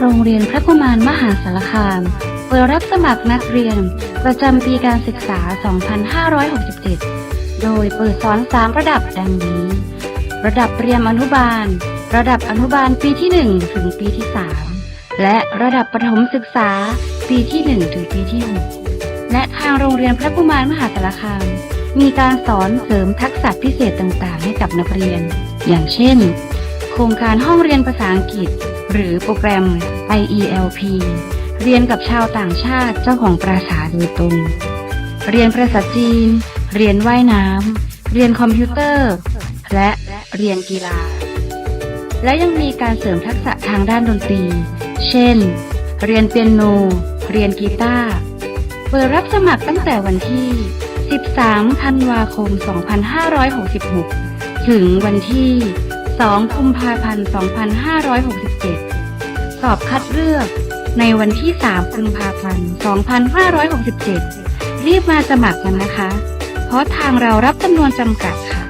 โรงเรียนพระกุมารมหาสารคาม เปิดรับสมัครนักเรียน ประจำปีการศึกษา 2567 โดยเปิดสอน3ระดับดังนี้ ระดับเรียมอนุบาล ระดับอนุบาลปีที่ 1 ถึงปีที่ 3 และระดับประถมศึกษา ปีที่ 1 ถึงปีที่ 6 และทางโรงเรียนพระกุมารมหาสารคาม มีการสอนเสริมทักษะพิเศษต่างๆ ให้กับนักเรียน อย่างเช่น โครงการห้องเรียนภาษาอังกฤษ หรือโปรแกรม IELP เรียนกับชาวต่างชาติเจ้าของปราสาโดยตรง เรียนภาษาจีน เรียนว่ายน้ำ เรียนคอมพิวเตอร์ และเรียนกีฬา และยังมีการเสริมทักษะทางด้านดนตรี เช่น เรียนเปียโน เรียนกีตาร์ เปิดรับสมัครตั้งแต่วันที่ 13 ธันวาคม 2566 ถึงวันที่ 2 กุมภาพันธ์ 2567 สอบคัดเลือก ในวันที่ 3 กุมภาพันธ์ 2567 รีบมาสมัครกันนะคะ เพราะทางเรารับจำนวนจำกัดค่ะ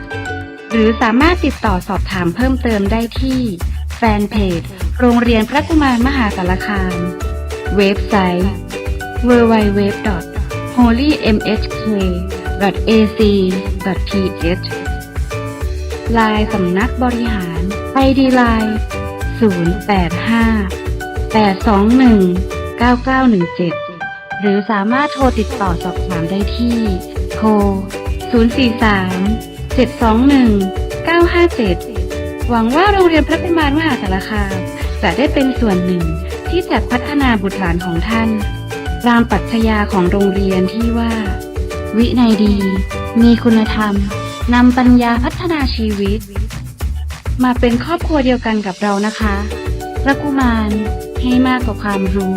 หรือสามารถติดต่อสอบถามเพิ่มเติมได้ที่ แฟนเพจ โรงเรียนพระกุมารมหาสารคาม เว็บไซต์ www.holymhk.ac.th ไลน์สำนักบริหาร ID ไลน์085 821 9917 หรือสามารถโทรติดต่อสอบถามได้ที่ โทร 043 721 957 หวังว่าโรงเรียนพระพิมานมหาสารคามจะได้เป็นส่วนหนึ่งที่จะพัฒนาบุตรหลานของท่าน ตามปรัชญาของโรงเรียนที่ว่า วินัยดี มีคุณธรรมนำปัญญาพัฒนาชีวิต มาเป็นครอบครัวเดียวกันกับเรานะคะพระกุมาร ให้มากกว่าความรู้